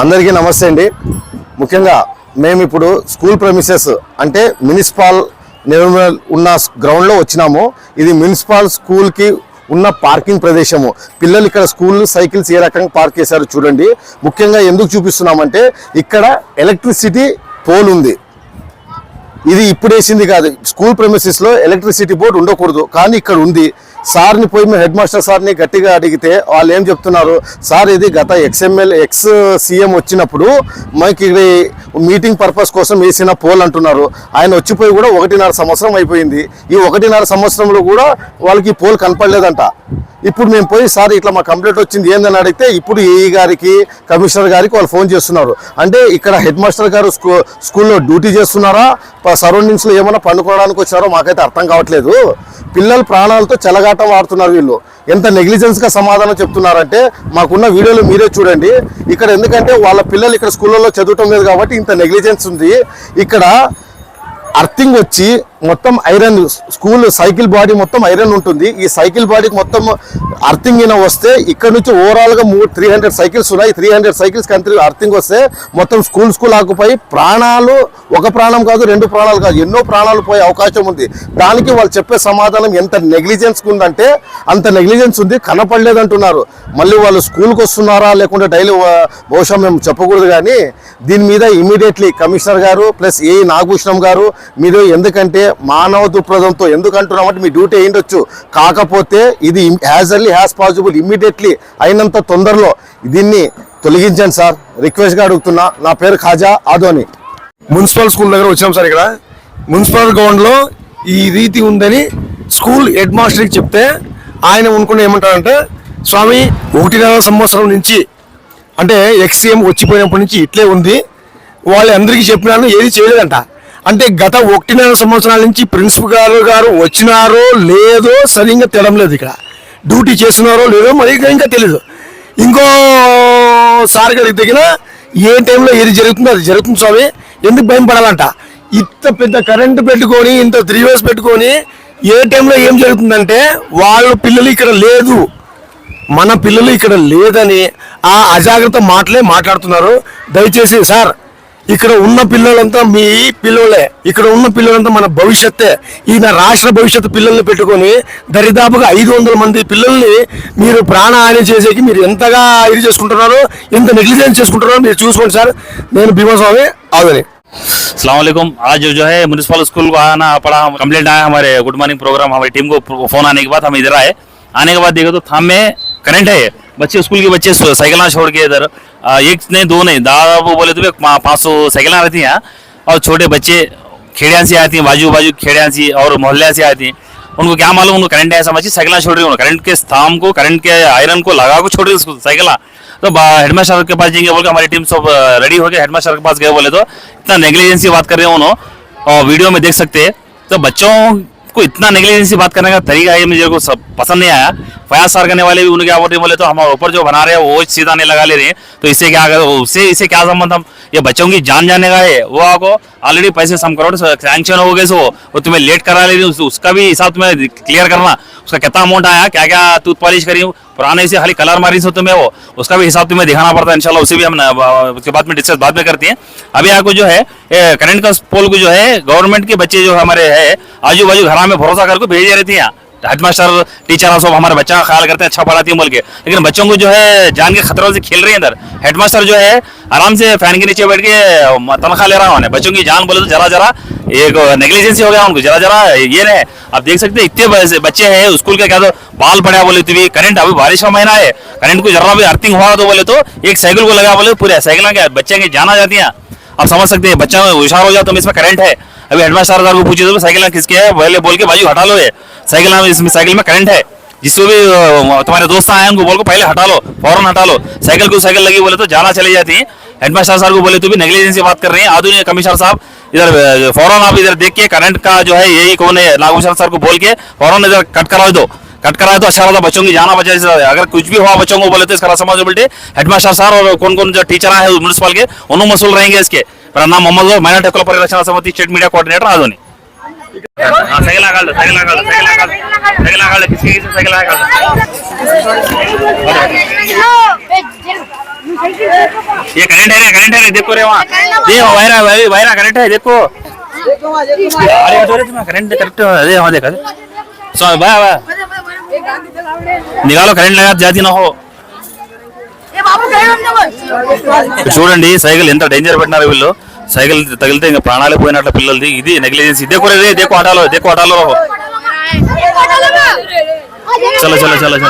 అందరికీ నమస్తే అండి. ముఖ్యంగా మేము ఇప్పుడు స్కూల్ ప్రమిసెస్ అంటే మున్సిపాల్ నిర్మల్ ఉన్న గ్రౌండ్లో వచ్చినాము. ఇది మున్సిపల్ స్కూల్కి ఉన్న పార్కింగ్ ప్రదేశము. పిల్లలు ఇక్కడ స్కూల్ సైకిల్స్ ఏ రకంగా పార్క్ చేశారో చూడండి. ముఖ్యంగా ఎందుకు చూపిస్తున్నామంటే ఇక్కడ ఎలక్ట్రిసిటీ పోల్ ఉంది. ఇది ఇప్పుడు వేసింది కాదు. స్కూల్ ప్రమిసెస్లో ఎలక్ట్రిసిటీ బోర్డు ఉండకూడదు. కానీ ఇక్కడ ఉంది. సార్ని పోయి మేము హెడ్ మాస్టర్ సార్ని గట్టిగా అడిగితే వాళ్ళు ఏం చెప్తున్నారు? సార్ ఇది గత ఎక్స్ఎంఎల్ ఎక్స్ సీఎం వచ్చినప్పుడు మనకి ఇది మీటింగ్ పర్పస్ కోసం వేసిన పోల్ అంటున్నారు. ఆయన వచ్చిపోయి కూడా ఒకటిన్నర సంవత్సరం అయిపోయింది. ఈ ఒకటిన్నర సంవత్సరంలో కూడా వాళ్ళకి పోల్ కనపడలేదంట. ఇప్పుడు మేము పోయి సార్ ఇట్లా మా కంప్లైంట్ వచ్చింది. ఏందని అడిగితే ఇప్పుడు ఏఈ గారికి కమిషనర్ గారికి వాళ్ళు ఫోన్ చేస్తున్నారు. అంటే ఇక్కడ హెడ్ మాస్టర్ గారు స్కూ స్కూల్లో డ్యూటీ చేస్తున్నారా? సరౌండింగ్స్లో ఏమైనా పండుకోవడానికి వచ్చారో మాకైతే అర్థం కావట్లేదు. పిల్లలు ప్రాణాలతో చెలగాటం ఆడుతున్నారు వీళ్ళు. ఎంత నెగ్లిజెన్స్గా సమాధానం చెప్తున్నారంటే మాకున్న వీడియోలు మీరే చూడండి. ఇక్కడ ఎందుకంటే వాళ్ళ పిల్లలు ఇక్కడ స్కూళ్ళలో చదవటం లేదు కాబట్టి ఇంత నెగ్లిజెన్స్ ఉంది. ఇక్కడ అర్థింగ్ వచ్చి మొత్తం ఐరన్ స్కూల్ సైకిల్ బాడీ మొత్తం ఐరన్ ఉంటుంది. ఈ సైకిల్ బాడీకి మొత్తం అర్థింగ్ అయినా వస్తే ఇక్కడ నుంచి ఓవరాల్గా మూ మూడు త్రీ హండ్రెడ్ సైకిల్స్ ఉన్నాయి. Three hundred cycles country earthing వస్తే మొత్తం స్కూల్ స్కూల్ ఆకుపోయి ప్రాణాలు ఒక ప్రాణం కాదు రెండు ప్రాణాలు కాదు ఎన్నో ప్రాణాలు పోయే అవకాశం ఉంది. దానికి వాళ్ళు చెప్పే సమాధానం ఎంత నెగ్లిజెన్స్ ఉందంటే అంత నెగ్లిజెన్స్ ఉంది కనపడలేదంటున్నారు. మళ్ళీ వాళ్ళు స్కూల్కి వస్తున్నారా లేకుంటే డైలీ బహుశా మేము చెప్పకూడదు కానీ దీని మీద ఇమీడియట్లీ కమిషనర్ గారు ప్లస్ ఏ నాగభూషణం గారు మీరు ఎందుకంటే మానవ దృక్పథంతో ఎందుకు అంటున్నామంటే మీ డ్యూటీ అయ్యిండొచ్చు. కాకపోతే ఇది as early as possible immediately అయినంత తొందరలో దీన్ని తొలగించండి సార్. రిక్వెస్ట్గా అడుగుతున్నా. నా పేరు ఖాజా ఆదోని. మున్సిపల్ స్కూల్ దగ్గర వచ్చాం సార్ ఇక్కడ. మున్సిపల్ గ్రౌండ్లో ఈ రీతి ఉందని స్కూల్ హెడ్ మాస్టర్కి చెప్తే ఆయన అనుకుని ఏమంటారంటే స్వామి ఒకటిన్నర సంవత్సరం నుంచి అంటే ఎక్స్ఎం వచ్చిపోయినప్పటి నుంచి ఇట్లే ఉంది. వాళ్ళందరికీ చెప్పినాను ఏది చేయలేదంట. అంటే గత ఒకటిన్నర సంవత్సరాల నుంచి ప్రిన్సిపల్ గారు గారు వచ్చినారో లేదో సరిగ్గా తెలం లేదు ఇక్కడ. డ్యూటీ చేస్తున్నారో లేదో మరి ఇంకా తెలియదు ఇంకో సార్ గారికి దగ్గర ఏ టైంలో ఏది జరుగుతుందో అది జరుగుతుంది స్వామి. ఎందుకు భయం పడాలంట? ఇంత పెద్ద కరెంటు పెట్టుకొని ఇంత త్రీ వేస్ పెట్టుకొని ఏ టైంలో ఏం జరుగుతుందంటే వాళ్ళ పిల్లలు ఇక్కడ లేదు. మన పిల్లలు ఇక్కడ లేదని ఆ అజాగ్రత్త మాటలే మాట్లాడుతున్నారు. దయచేసి సార్ ఇక్కడ ఉన్న పిల్లలంతా మీ పిల్లలే ఇక్కడ ఉన్న పిల్లలంతా మన భవిష్యత్తే ఈయన రాష్ట్ర భవిష్యత్తు పిల్లల్ని పెట్టుకొని దరిదాపుగా ఐదు వందల మంది పిల్లల్ని మీరు ప్రాణహాని చేసేకి మీరు ఎంతగా ఇది చేసుకుంటున్నారో ఎంత నెగ్లిజెన్స్ చేసుకుంటున్నారో మీరు చూసుకోండి సార్ నేను భీమస్వామి ఆదని सलामकुम आज जो है म्यूनसिपल स्कूल को आना पड़ा कंप्लेंट आया हमारे गुड मॉर्निंग प्रोग्राम हमारी टीम को फोन आने के बाद हम इधर आए आने के बाद देखो तो थाम में करंट है बच्चे, स्कूल के बच्चे साइकिल छोड़ के इधर। एक नहीं दो नहीं दादा वो बोले तो पाँच सौ साइकिल रहती हैं और छोटे बच्चे खेड़िया से आती हैं बाजू बाजू खेड़िया से और मोहल्ले से आती हैं। उनको क्या मालूम, उनको करंट है समझिए साइकिल छोड़ रही हूँ करंट के स्थाम को करंट के आयरन को लगा को छोड़ रही साइकिल तो हेडमास्टर के पास जाएँगे, बोल के हमारी टीम सब रेडी हो गए हेडमास्टर के पास गए बोले तो इतना नेग्लिजेंसी बात कर रहे हैं उन्होंने और वीडियो में देख सकते हैं। तो बच्चों को इतना नेग्लिजेंसी बात करने का तरीका है मुझे को सब पसंद नहीं आया। फयाज सर करने वाले भी उनके क्या बोल हैं तो हम ऊपर जो बना रहे हैं, वो सीधा नहीं लगा ले रहे हैं। तो इससे क्या उससे, इससे क्या संबंध हम? ये बच्चों की जान जाने का है। वो आपको ऑलरेडी पैसे सम करोड़ सैंक्शन हो गए, सो वो तुम्हें लेट करा ले रही हूँ। उसका भी हिसाब तुम्हें क्लियर करना। उसका कितना अमाउंट आया क्या क्या टूथ पॉलिश करी हूँ? पुराने से खाली कलर मारी सो तुम्हें वो, उसका भी हिसाब तुम्हें दिखाना पड़ता है। इंशाल्लाह उसे भी हम उसके बाद में डिस्कस बाद में करते हैं। अभी आपको जो है करंट का पोल को जो है गवर्नमेंट के बच्चे जो हमारे है आजू बाजू घर में भरोसा करके भेज दे रही हेडमास्टर, टीचर सब हमारे बच्चा ख्याल करते हैं अच्छा पढ़ाती हैं बोल के। लेकिन बच्चों को जो है, जान के खतरों से खेल रहे हैं इधर। हेडमास्टर जो है, आराम से फ़ैन के नीचे बैठ के तनख्वाह ले रहा है उन्हें। बच्चों की जान बोले तो जरा जरा, एक नेग्लिजेंसी हो गया उनको, जरा जरा, ये रहे। आप देख सकते हैं, इतने बच्चे- हैं, स्कूल के क्या तो बाल पड़ा बोले तो भी करंट अभी बारिश का महीना है। करंट को जरा भी अर्थिंग हुआ तो बोले तो एक साइकिल को लगा बोले, पूरे साइकिल बच्चे की जान जाती है। आप समझ सकते हैं, बच्चा होशियार हो जाए तो इसमें करंट है। अभी हेडमास्टर साहब को पूछे तो साइकिल किसके है पहले बोल के बाजू हटा लो ये। साइकिल इसमें साइकिल में करंट है। जिसको भी तुम्हारे दोस्त आए हैं, उनको बोल को पहले हटा लो फ़ौरन हटा लो। साइकिल को साइकिल लगी बोले तो जाना चली जाती है। हेडमास्टर साहब को बोले तो भी नेग्लिजेंसी बात कर रहे हैं। आधुनिक कमिश्नर साहब इधर फ़ौरन आप इधर देख के करंट का जो है यही कौन है नागभूषण सर को बोल के फ़ौरन इधर कट करा दो। कट कराए तो अच्छा रहता बच्चों की जाना बचा अगर कुछ भी हुआ बच्चों को बोले तो इसका रिस्पॉन्सिबिलिटी हेडमास्टर सर और कौन कौन जो टीचर आए म्यूनसिपल के उन्होंने मसूल रहेंगे इसके। मेरा नाम मोहम्मद गौर, मैंने टेकुला परिरक्षण समिति स्टेट मीडिया कोऑर्डिनेटर आधोनी हाँ साइकिल लगा लो साइकिल लगा लो साइकिल लगा लो साइकिल लगा लो किसी किसी साइकिल लगा लो ये करंट है रे करंट है रे देखो रे वहाँ देखो वायरा वायरा वायरा करंट है देखो अरे जो रे तुम्हें करंट करेक्ट अरे वहाँ देखा सो बाय बाय निकालो करंट लगा जाती ना हो చూడండి సైకిల్ ఎంత డేంజర్ పెట్టినారు వీళ్ళు. సైకిల్ తగిలితే ఇంకా ప్రాణాలు పోయినట్ల పిల్లలది. ఇది నెగ్లిజెన్స్ ఇదే కూడా ఇదే దేకో ఆటాలో దేకో ఆటాలో చలో చలో చలో చలో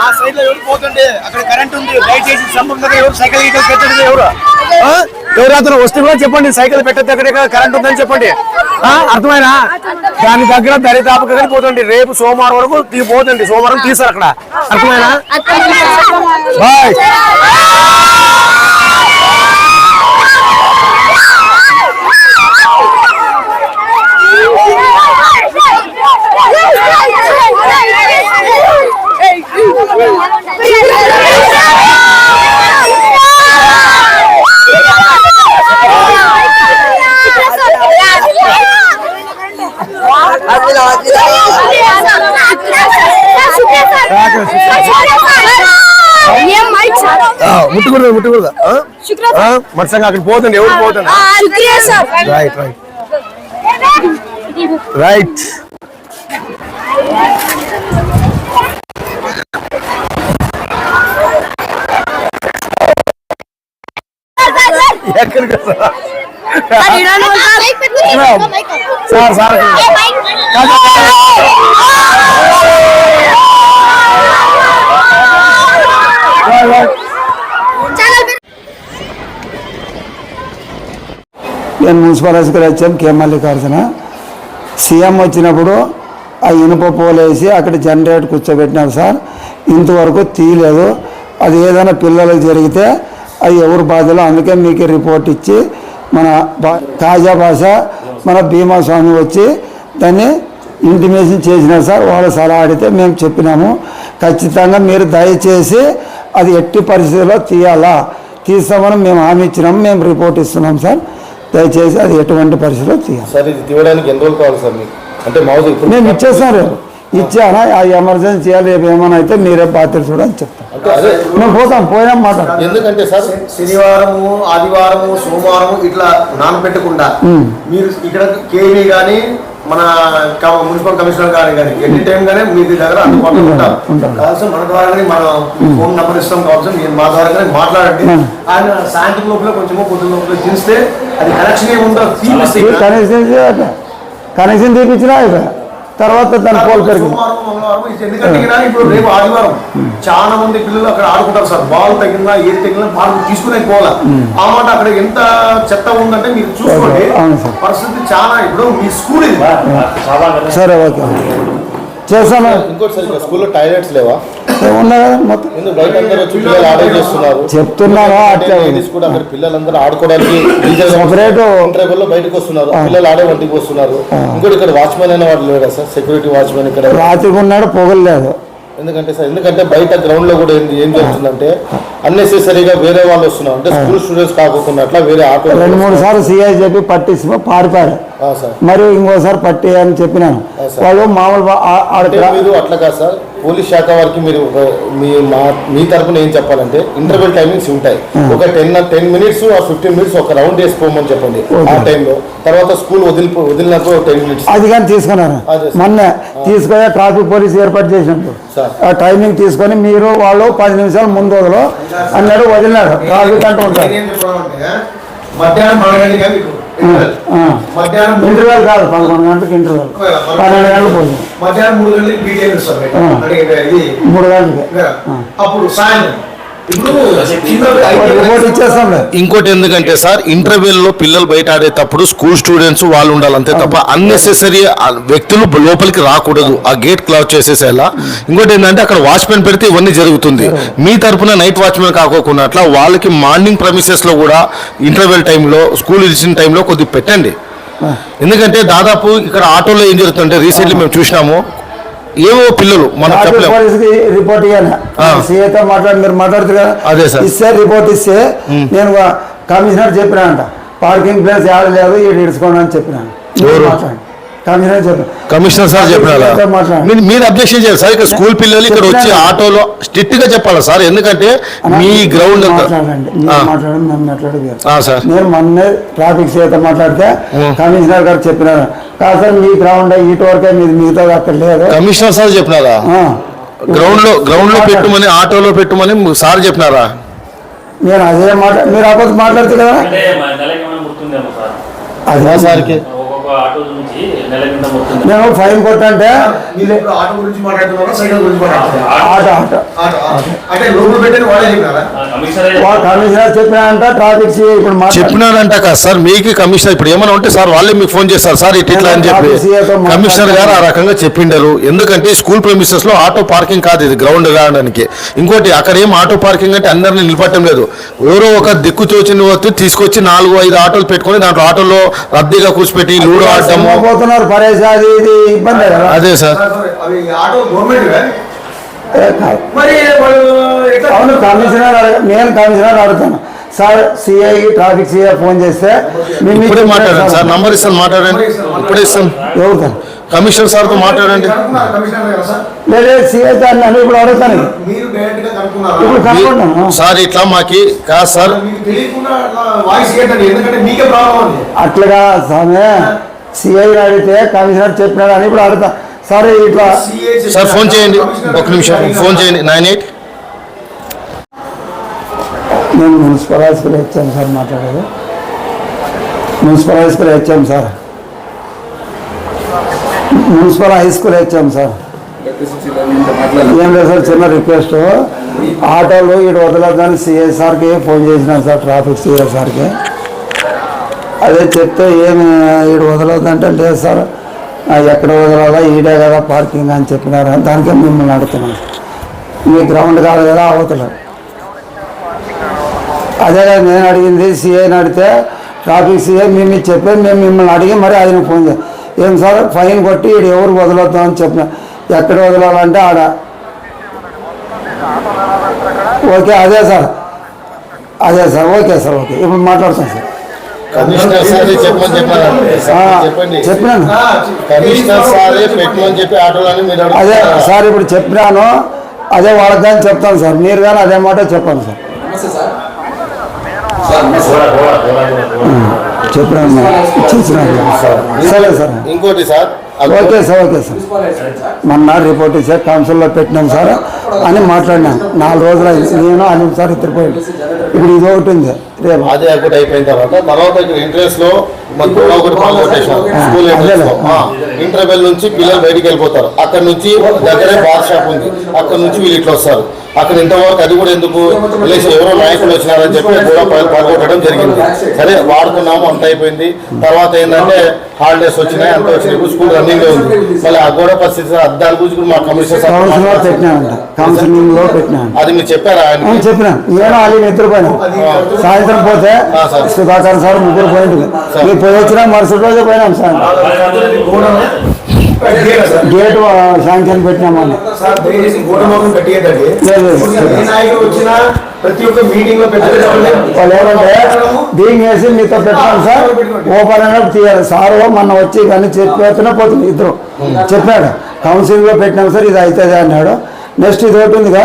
ఆ సైడ్లో ఎవరు పోతుండే అక్కడ కరెంట్ ఉంది దయచేసి ఎవరు సైకిల్ పెట్టండి ఎవరు ఆ? వస్తే కూడా చెప్పండి సైకిల్ పెట్టద్దు అక్కడ కరెంట్ ఉందని చెప్పండి అర్థమైనా దాని దగ్గర దరిదాపుగా పోతుంది రేపు సోమవారం వరకు తీ- పోతుంది సోమవారం తీసారు అక్కడ అర్థమైనా బాయ్ ఏం ముట్టుకూడదు ముట్టుకూడదు? మత్సంగా అక్కడ పోతుంది ఎవరు పోతుంది రైట్ రైట్ రైట్ ఎక్కడికి? Sir sir right, right. నేను మున్సిపల్ అధికారి వచ్చాను కే మల్లికార్జున. సీఎం వచ్చినప్పుడు ఆ ఇనుప పోలేసి అక్కడ జనరేటర్ కూర్చోబెట్టినారు సార్. ఇంతవరకు తీయలేదు. అది ఏదైనా పిల్లలకు జరిగితే అది ఎవరు బాధలో అందుకే మీకు రిపోర్ట్ ఇచ్చి మన తాజా భాష మన భీమా స్వామి వచ్చి దాన్ని ఇంటిమేషన్ చేసినారు సార్. వాళ్ళు సలహా అడిగితే మేము చెప్పినాము. ఖచ్చితంగా మీరు దయచేసి అది ఎట్టి పరిస్థితుల్లో తీయాలా? తీస్తామని మేము హామీ ఇచ్చినాము. మేము రిపోర్ట్ ఇస్తున్నాం సార్. దయచేసి అది ఎటువంటి పరిస్థితిలో తీయాలి సార్ ఇది తీయడానికి ఎన్ని రోజులు కావాలి సార్ మీకు? అంటే మౌజ్ ఇప్పుడు నేను ఇచ్చేస్తాను రేపు. ఇచ్చానా? ఆ ఎమర్జెన్సీ చేయాలి రేపు ఏమైనా అయితే మీరే బాధ్యత చూడని చెప్తాను. మేము పోతాం పోయినాం మాట్లాడు ఎందుకంటే సార్ శనివారము ఆదివారము సోమవారము ఇట్లా నానబెట్టకుండా మీరు ఇక్కడ కేవీ గానీ మన మున్సిపల్ కమిషనర్ గాని కానీ ఎన్ని టైం గానీ మీ దగ్గర అందుబాటులో ఉంటారు ఉంటాం. కావాల్సిన మన ద్వారానే మన ఫోన్ నెంబర్ ఇస్తాం కావాల్సిన మీరు మా ద్వారా మాట్లాడండి. ఆయన సాయంత్రం లోపల కొంచెము పొద్దున్న లోపల తీస్తే అది కనెక్షన్ ఏముందో కనెక్షన్ తీపించినా తర్వాత దాని పోల్ పెరిగింది. ఆదివారం చాలా మంది పిల్లలు అక్కడ ఆడుకుంటారు సార్. బాల్ తగిలినా ఏది తగిలినా బాల్ తీసుకునే పోవాలా ఆ మాట అక్కడ ఎంత చెత్త ఉందంటే మీరు చూసుకోండి. పరిస్థితి చాలా ఇప్పుడు మీ స్కూల్ ఇది. సరే ఓకే. చేస్తాను ఇంకోటి సార్ స్కూల్లో టాయిలెట్స్ లేవా? అక్కడ పిల్లలందరూ ఆడుకోవడానికి లో బయటకు వస్తున్నారు. పిల్లలు ఆడే వంటికి వస్తున్నారు. ఇంకోటి ఇక్కడ వాచ్మెన్ అనే వాడు లేడా సార్? సెక్యూరిటీ వాచ్మెన్ ఇక్కడ? రాత్రికి ఉన్నాడు పొగలేదు ఎందుకంటే సార్ ఎందుకంటే బయట గ్రౌండ్లో కూడా ఏం జరుగుతుందంటే అన్నెసెసరీగా వేరే వాళ్ళు వస్తున్నారు. అంటే స్కూల్ స్టూడెంట్స్ కాకుండా అట్లా వేరే ఆటో రెండు మూడు సార్లు సిఐ చెప్పి ఆ, సార్. మరి ఇంకోసారి పట్టి అని చెప్పినాను. వాళ్ళు మామూలు మీరు అట్లా కాదు సార్. పోలీస్ శాఖ వారికి మీరు మీ మా మీ తరపున ఏం చెప్పాలంటే ఇంటర్వెల్ టైమింగ్స్ ఉంటాయి. ఒక టెన్ టెన్ మినిట్స్ ఆ ఫిఫ్టీన్ మినిట్స్ ఒక రౌండ్ వేసుకోమని చెప్పండి ఆ టైంలో తర్వాత స్కూల్ వదిలి వదిలినప్పుడు టెన్ మినిట్స్ అది కానీ సార్. మొన్న తీసుకొని ట్రాఫిక్ పోలీస్ ఏర్పాటు చేసినప్పుడు. సార్. ఆ టైమింగ్ తీసుకొని మీరు వాళ్ళు పది నిమిషాలు ముందు వదలు అన్నాడు వదిలినాడు. ట్రాఫిక్ అంటూ ఉంటారు మధ్యాహ్నం ఇంటర్వెల్. కాదు పదకొండు గంటలకు ఇంటర్వెల్. పన్నెండు గంటలకు పోయింది మధ్యాహ్నం మూడు గంటలకి మూడు గంటలకి. అప్పుడు సాయంత్రం. ఇంకోటి ఎందుకంటే సార్ ఇంటర్వెల్లో పిల్లలు బయట ఆడేటప్పుడు స్కూల్ స్టూడెంట్స్ వాళ్ళు ఉండాలి అంతే తప్ప అన్నెసెసరీ వ్యక్తులు లోపలికి రాకూడదు. ఆ గేట్ క్లోజ్ చేసేసేలా. ఇంకోటి ఏంటంటే అక్కడ వాచ్మెన్ పెడితే ఇవన్నీ జరుగుతుంది. మీ తరపున నైట్ వాచ్మెన్ కాకోకుండా అట్లా వాళ్ళకి మార్నింగ్ ప్రమిసెస్లో కూడా ఇంటర్వెల్ టైంలో స్కూల్ ఇచ్చిన టైంలో కొద్దిగా పెట్టండి. ఎందుకంటే దాదాపు ఇక్కడ ఆటోలో ఏం జరుగుతుందంటే రీసెంట్లీ మేము చూసినాము ఏవో పిల్లలు మనం రిపోర్ట్ ఇవ్వాలి. సీఏతో మాట్లాడి మీరు మాట్లాడుతారు కదా అదే సార్. ఇస్తే రిపోర్ట్ ఇస్తే నేను కమిషనర్ చెప్పినా అంట పార్కింగ్ ప్లేస్ యాడ లేదు ఈడు ఇడుచుకోండి అని చెప్పినాను? మాట్లాడండి కమిషనర్ సార్ చెప్పినారా. మీరు మీరు అబ్జెక్షన్ చేయాలి సార్. ఇక్కడ స్కూల్ పిల్లలు ఇక్కడ వచ్చి. ఆటోలో స్ట్రిక్ట్గా చెప్పాలి సార్? ఎందుకంటే మీ గ్రౌండ్ మీరు సార్. నేను మొన్నే ట్రాఫిక్ సీత మాట్లాడితే. కమిషనర్ గారు చెప్పినారు. కాదు సార్ మీ గ్రౌండ్ ఇటు వరకే మీది మిగతా అక్కడ లేదు. కమిషనర్ సార్ చెప్పినారా. గ్రౌండ్లో గ్రౌండ్లో పెట్టుమని ఆటోలో పెట్టుమని సార్ చెప్పినారా? నేను అదే మాట మీరు అబద్ధం మాట్లాడుతూ కదా? అదే. సార్కి. ఆటో నుంచి మేము ఫైన్ కొట్టంటే ఆటో గురించి కమిషనర్ చెప్పినంట ట్రాఫిక్ సి ఇప్పుడు. చెప్పినారంట కదా సార్ మీకు కమిషనర్ ఇప్పుడు ఏమైనా ఉంటే సార్ వాళ్ళే మీకు ఫోన్ చేస్తారు. సార్ ఇట్ ఇట్లా అని చెప్పి. కమిషనర్ గారు ఆ రకంగా చెప్పిండరు. ఎందుకంటే స్కూల్ ప్రెమిసెస్లో ఆటో పార్కింగ్ కాదు ఇది గ్రౌండ్ రావడానికి ఇంకోటి అక్కడ ఏం ఆటో పార్కింగ్ అంటే అందరిని నిలబట్టం లేదు. ఎవరో ఒక దిక్కు తోచిన తీసుకొచ్చి నాలుగు ఐదు ఆటోలు పెట్టుకొని దాంట్లో ఆటోలో రద్దీగా కూర్చిపెట్టి లూడో ఆడటము పోతున్నారు పరేష్ అది ఇది ఇబ్బంది కదా? అదే సార్. అవును కమిషనర్ అడగ- నేను కమిషనర్ అడుగుతాను. Sir CI traffic CI phone చేస్తే ఇప్పుడే మాట్లాడండి. సార్. నంబర్ ఇస్తాను మాట్లాడండి. ఇప్పుడే ఇస్తాను. ఎవరు కమిషనర్ సార్తో మాట్లాడండి. లేదు సిఐ సార్? నన్ను ఇప్పుడు అడుగుతాను. ఇప్పుడు కనుక్కుంటాను. సార్ ఇట్లా మాకి కాదు సార్. మీకు తెలియకుండా అట్లా వాయిస్ ఏంటండి ఎందుకంటే మీకే ప్రాబ్లం ఉంది అట్లుగా స్వామి. సిఐ అడిగితే కమిషనర్ చెప్పినాడు అని ఇప్పుడు అడుగుతా. సరే ఇట్లా సార్ ఫోన్ చేయండి. ఒక నిమిషం. ఫోన్ చేయండి. Nine eight. నేను municipal high school HM sir మాట్లాడేది. Municipal high school HM sir. Municipal high school HM sir. ఏం లేదు సార్ చిన్న రిక్వెస్ట్. ఆటోలు ఇటు వదలద్దని సిఐ సార్కి ఫోన్ చేసినాను సార్ ట్రాఫిక్ సిఐ సార్కి. అదే చెప్తే ఏమి ఈడు వదలొద్దంటే లేదు సార్ ఎక్కడ వదలాలా ఈడే కదా పార్కింగ్ అని చెప్పినారు. దానికే మిమ్మల్ని అడుగుతున్నాను. మీ గ్రౌండ్ కాదు కదా అవతల. అదే కదా నేను అడిగింది సిఐని అడిగితే ట్రాఫిక్ సిఐ మేము చెప్పి చెప్పే మేము మిమ్మల్ని అడిగి మరి ఆయన ఫోన్ చేయాలి ఏం సార్ ఫైన్ కొట్టి ఈడు ఎవరు వదలొద్దాం అని చెప్పిన ఎక్కడ వదలాలంటే ఆడ. ఓకే అదే సార్. అదే సార్ ఓకే సార్ ఓకే. ఇప్పుడు మాట్లాడుతాం సార్. కమిషనర్ సార్ చెప్పమని చెప్పండి. చెప్పినాను. కమిషనర్ సారే పెట్టమని చెప్పి ఆటోలని మీరు అదే. సార్ ఇప్పుడు చెప్పినాను. అదే వాళ్ళకి కానీ చెప్తాను సార్. మీరు కానీ అదే మాట చెప్పండి సార్. చెప్పినాను. చెప్పినాను సరే. సార్. ఇంకోటి sir. Okay sir okay sir. మొన్న రిపోర్ట్ ఇచ్చే కౌన్సిల్లో పెట్టినాం సార్ అని మాట్లాడినాను నాలుగు రోజులు అయింది. నేను అనిల్ సార్ ఇద్దరు ఇప్పుడు ఇది ఒకటి ఉంది. రేపు. అదే అయిపోయిన తర్వాత తర్వాత ఇక్కడ ఒకటి స్కూల్ ఇంటర్వెల్ నుంచి పిల్లలు బయటికి వెళ్ళిపోతారు. అక్కడ నుంచి దగ్గరే బార్ షాప్ ఉంది. అక్కడ నుంచి వీళ్ళు ఇట్లా వస్తారు. అక్కడ ఇంతవరకు అది కూడా ఎందుకు? లేచి ఎవరో నాయకులు వచ్చినారని చెప్పి కూడా పడగొట్టడం జరిగింది. సరే వాడుకున్నాము అంత అయిపోయింది. తర్వాత ఏంటంటే హాలిడేస్ వచ్చినాయి అంత వచ్చినాయి. ఇప్పుడు స్కూల్ రన్నింగ్లో ఉంది. మళ్ళీ ఆ గోడ పరిస్థితి సార్ దాని గురించి కూడా మా కమిషనర్ అది మీరు చెప్పారా ఆయన నేను నిద్రపోయినా. సాయంత్రం పోతే సార్. సుధాకర్ సార్. ముగ్గురు వచ్చినా మరుసటి రోజే పోయినాం సార్. గేట్ శాంక్షన్ పెట్టినామని. సార్ దీని ప్రతి ఒక్క వేసి మీతో పెట్టాం సార్. ఓపెన్ అయినప్పుడు తీయాలి సార్ మొన్న వచ్చి కానీ చెప్పేస్తూనే పోతుంది ఇద్దరు. చెప్పాడు. కౌన్సిలింగ్లో పెట్టినాం సార్ ఇది అవుతుంది అన్నాడు. నెక్స్ట్ ఇది ఒకటి ఉందిగా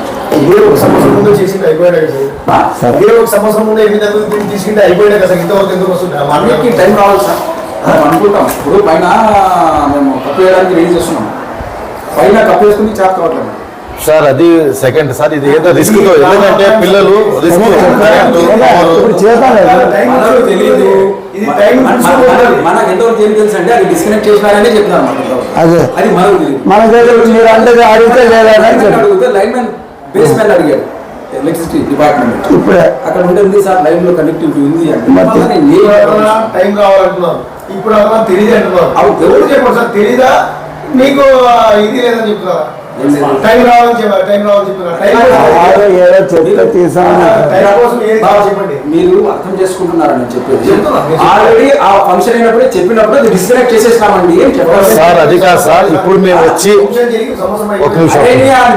ఇదే ఒక సంవత్సరం ముందు చేసింది అయిపోయాడు ఇదే ఒక సంవత్సరం ముందు ఎనిమిది వందలు దీన్ని తీసుకుంటే అయిపోయాడు కదా ఇంతవరకు ఎందుకు వస్తుంది అన్నిటికీ టైం కావాలి సార్. మనం అనుకుంటాం. ఇప్పుడు పైన మేము కప్పు వేయడానికి రెడీ చేస్తున్నాం. పైన కప్పు వేసుకుని చేత కావట్లేదు. సార్ అది సెకండ్ సార్ ఇది ఏదో రిస్క్ ఎందుకంటే పిల్లలు రిస్క్ మనకు ఎంతవరకు ఏం తెలుసు అంటే అది డిస్కనెక్ట్ చేసినారనే చెప్తున్నారు. అదే. మనకు మీరు అంటే అడిగితే లేదా లైన్ మ్యాన్ బేస్ మ్యాన్ అడిగాడు ఎలక్ట్రిసిటీ డిపార్ట్మెంట్ ఇప్పుడే. అక్కడ ఉంటుంది సార్ లైన్లో కనెక్టివిటీ ఉంది టైం కావాలంటున్నాను ఇప్పుడు అలా తెలియదు అంటున్నారు. తెలీదా? మీకు ఇది లేదని చెప్తున్నారా? మీరు అర్థం చేసుకుంటున్నారని నేను చెప్పేది. ఆల్రెడీ ఆ ఫంక్షన్ అయినప్పుడే చెప్పినప్పుడు డిస్కనెక్ట్ చెప్పాలి? సార్ అది కాదు సార్ ఇప్పుడు మేము వచ్చి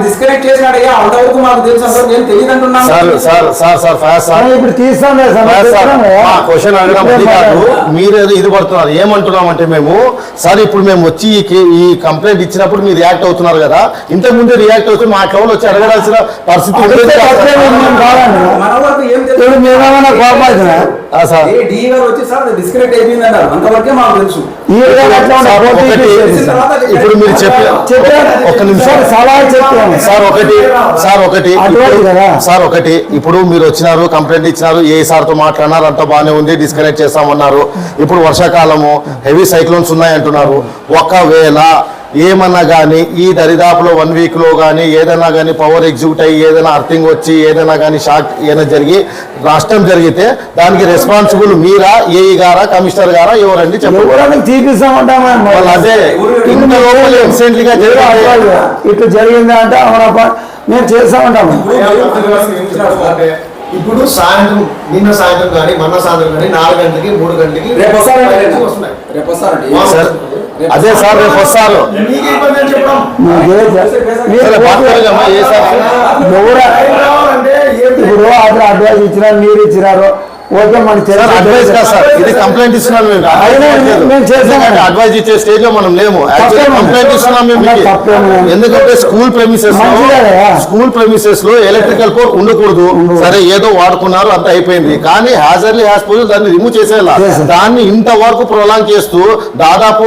డిస్కనెక్ట్ చేసినాడయ్యా అంతవరకు మాకు తెలుసు అసలు నేను తెలియదు అంటున్నాను. Sir sir sir sir Fayaz sir. ఇప్పుడు తీస్తాం క్వశ్చన్ అడగడం కాదు. మీరు ఏదో ఇది పడుతున్నారు ఏమంటున్నామంటే మేము సార్ ఇప్పుడు మేము వచ్చి ఈ కంప్లైంట్ ఇచ్చినప్పుడు మీరు రియాక్ట్ అవుతున్నారు కదా ఇంతకు ముందే రియాక్ట్ అవుతే మా క్లౌన్ వచ్చి అడగడాల్సిన పరిస్థితి ఇప్పుడు మీరు చెప్పి చెప్పారు. ఒక్క నిమిషం. సార్, ఒకటి సార్ ఒకటి. సార్ ఒకటి. ఇప్పుడు మీరు వచ్చినారు కంప్లైంట్ ఇచ్చినారు ఏ సార్తో మాట్లాడినారు అంత బాగానే ఉంది డిస్కనెక్ట్ చేస్తామన్నారు. ఇప్పుడు వర్షాకాలము హెవీ సైక్లోన్స్ ఉన్నాయి అంటున్నారు ఒకవేళ ఏమన్నా కానీ ఈ దరిదాపులో వన్ వీక్లో కానీ ఏదైనా కానీ పవర్ ఎగ్జిక్యూట్ అయ్యి ఏదైనా అర్థింగ్ వచ్చి ఏదైనా కానీ షాక్ ఏదైనా జరిగి నష్టం జరిగితే దానికి రెస్పాన్సిబుల్ మీరా ఏఈ గారా కమిషనర్ గారా ఎవరండి చెప్పండి. అదే ఇన్సిడెంట్గా జరిగింది. ఇట్లా జరిగిందా అంటే అవునప్ప మేము చేస్తామంటాము? ఇప్పుడు సాయంత్రం నిన్న సాయంత్రం కానీ మొన్న సాయంత్రం కానీ నాలుగు గంటలకి మూడు గంటలకి రేపు వస్తారండి రేపు వస్తారండి. సార్ అదే సార్ రేపు సార్ ఎవరు అడ్వైస్ ఇచ్చినారు? మీరు ఇచ్చినారు ఓకే మన సార్ అడ్వైస్ కాదు సార్? ఇది కంప్లైంట్ మేము. ఇచ్చే స్టేజ్లో మనం లేము. కంప్లైంట్. ఇస్తున్నాం మేము. ఎందుకంటే స్కూల్ ప్రెమిసెస్. స్కూల్ ప్రెమిసెస్లో ఎలక్ట్రికల్ పోర్ ఉండకూడదు. సరే ఏదో వాడుకున్నారు అంత అయిపోయింది. కానీ హ్యాజర్లీ హాస్పిటల్ దాన్ని రిమూవ్ చేసేయాలి. దాన్ని ఇంతవరకు ప్రొలాంగ్ చేస్తూ దాదాపు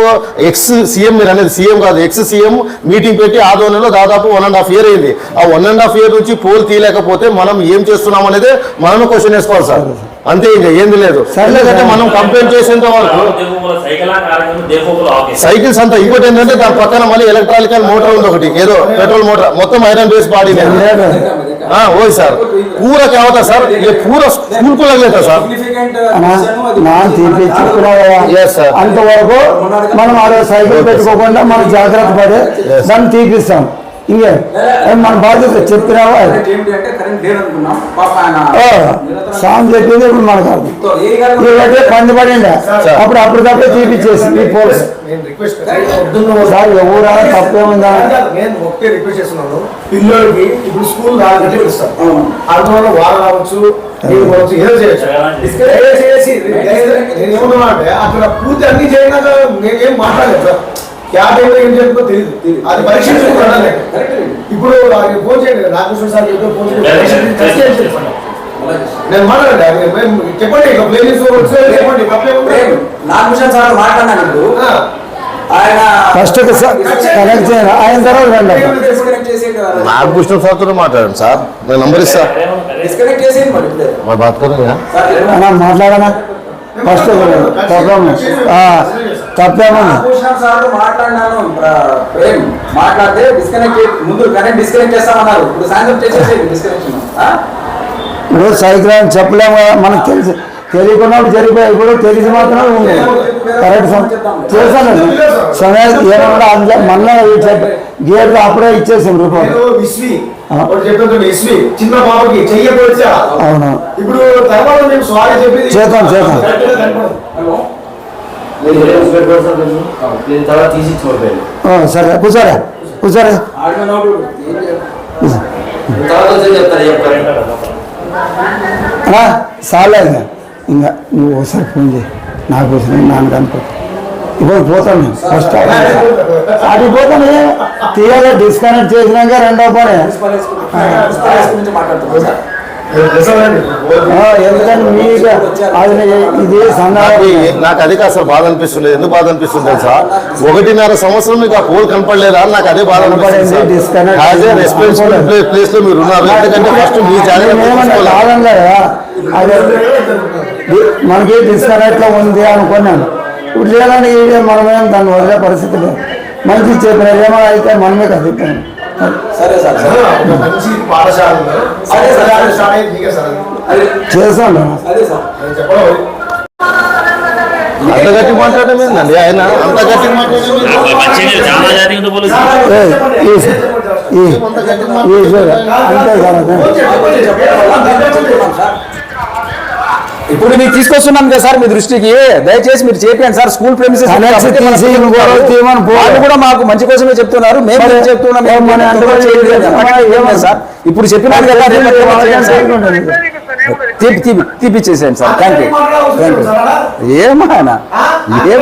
ఎక్స్ సీఎం మీరు అనేది సీఎం కాదు ఎక్స్ సీఎం మీటింగ్ పెట్టి ఆధ్వర్యంలో దాదాపు వన్ అండ్ హాఫ్ ఇయర్ అయింది. ఆ వన్ అండ్ హాఫ్ ఇయర్ నుంచి పోల్ తీయలేకపోతే మనం ఏం చేస్తున్నాం అనేది మనం క్వశ్చన్ వేసుకోవాలి సార్. అంతే ఇంకా ఏంది లేదు. లేదంటే మనం కంప్లైంట్ చేసేంత వరకు. సైకిల్స్ అంతా ఇంకోటి ఏంటంటే దాని పక్కన మళ్ళీ ఎలక్ట్రానికల్ మోటార్ ఉంది ఒకటి ఏదో పెట్రోల్ మోటార్ మొత్తం ఐరన్ బేస్ బాడీ ఓయ్ సార్ పూర కావటా సార్? పూర లేదా సార్? అంతవరకు మనం అదే సైకిల్ పెట్టుకోకుండా మనం జాగ్రత్త పడి దాన్ని తీపిస్తాం. ఇంకే మన బాధ్యత చెప్పినావా సాంగ్ చెప్పింది ఇప్పుడు ఏ గారు ఇవైతే పంది పడిండ అప్పుడు అప్పటికప్పుడే తీపిచ్చేసి ఈ పోలీస్. సార్ ఎవరా తప్పేముందా నేను ఒకటే రిక్వెస్ట్ చేస్తున్నాను. పిల్లలకి ఇప్పుడు స్కూల్ ఇస్తాం అందువల్ల వారు రావచ్చు ఏదో చేయొచ్చు. ఏదో చేసి నేను ఏమన్నా అంటే అక్కడ పూర్తి అన్ని చేయడానికి నేనేం మాట్లాడలేదు. సార్ క్యాబ్ ఏమో ఏం చెప్పో తెలియదు అది పరీక్షించుకుంటాను ఇప్పుడు ఆయన ఫోన్ చేయండి. సార్ ఫోన్ చేయండి నేను మాట్లాడండి చెప్పండి. ఇక నాగభూషణ్ సార్ మాట్లాడినాను ఇప్పుడు ఆ. ఆయన ఫస్ట్ కనెక్ట్ ఆయన తర్వాత రండి నాకు మాట్లాడండి సార్. నేను నంబర్ ఇస్తా. డిస్కనెక్ట్ చేసేయండి మరి. ఇప్పుడే మరి బాత్ మాట్లాడనా? ఫస్ట్ తప్పేము తప్పేముంది నాగభూషణ్ సార్ మాట్లాడినాను. ప్ర- ప్రేమ్ మాట్లాడితే డిస్కనెక్ట్ ముందు కరెంట్ డిస్కనెక్ట్ చేస్తామన్నారు. ఇప్పుడు సాయంత్రం డిస్కనెక్షన్ ఇప్పుడు చెప్పలేము కదా మనకు తెలిసి తెలియకున్నప్పుడు జరిగిపోయి ఇప్పుడు తెలిసి మాత్రమే ఉంది. కరెక్ట్ చేశాను సమయం ఏమన్నా అందులో మళ్ళీ గేట్లు అప్పుడే ఇచ్చేసాం రూపాయలు చిన్న బాబుకి చెయ్యకొచ్చా అవును. ఇప్పుడు తర్వాత చేద్దాం, చేద్దాం. సరే కూర్చోరా కూర్చోరా. సాలే ఇంకా. ఇంకా నువ్వు ఒకసారి ఫోన్ చేయి. నాకు వచ్చిన నాన్న కనుకో ఇప్పుడు పోతాను నేను ఫస్ట్ అటు పోతాను తీయాలి డిస్కనెక్ట్ చేసినాక రెండో పని. ఎందుకంటే మీకు అది ఇది నాకు అది కాదు బాధ అనిపిస్తుంది. ఎందుకు బాధ అనిపిస్తుంది తెలుసా? ఒకటిన్నర సంవత్సరం మీకు ఆ పోల్ కనపడలేదా? నాకు అదే బాధ రెస్పాన్సిబుల్ ప్లేస్లో మీరు ఉన్నారు? ఎందుకంటే ఫస్ట్ మీ కాలం కదా మనకి డిస్కనెక్ట్లో ఉంది అనుకున్నాను. ఇప్పుడు లేదని ఇదే మనమేం దాన్ని వదిలే పరిస్థితి లేదు. మంచి చెప్పిన ఏమైనా అయితే మనమే కదిపాను చేశాను అంత గట్టి మాట్లాడడం ఏంటండి ఆయన అంత గట్టి మాట్లాడడం అంతే సార్ ఇప్పుడు మీకు తీసుకొస్తున్నాం కదా సార్ మీ దృష్టికి దయచేసి మీరు చేపియండి సార్ స్కూల్ ప్రెమిసెస్. వాళ్ళు కూడా మాకు మంచి కోసమే చెప్తున్నారు మేము చెప్తున్నాం సార్ ఇప్పుడు చెప్పినాను కదా. తీపి తీపి తీపిచ్చేసేయండి sir thank you thank you ఏమాయన ఏం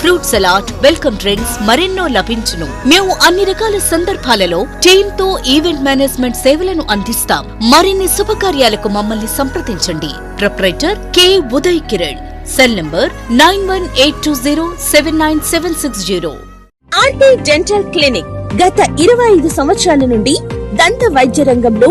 fruit salad welcome drinks మరెన్నో లభించును. మేము అన్ని రకాల సందర్భాలలో టీమ్తో ఈవెంట్ మేనేజ్మెంట్ సేవలను అందిస్తాం. మరిన్ని శుభకార్యాలకు మమ్మల్ని సంప్రదించండి. Proprietor K Uday Kiran. Cell number nine one eight two zero seven nine seven six zero. RT dental clinic గత ఇరవై ఐదు సంవత్సరాల నుండి దంత వైద్య రంగంలో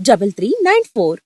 double three nine four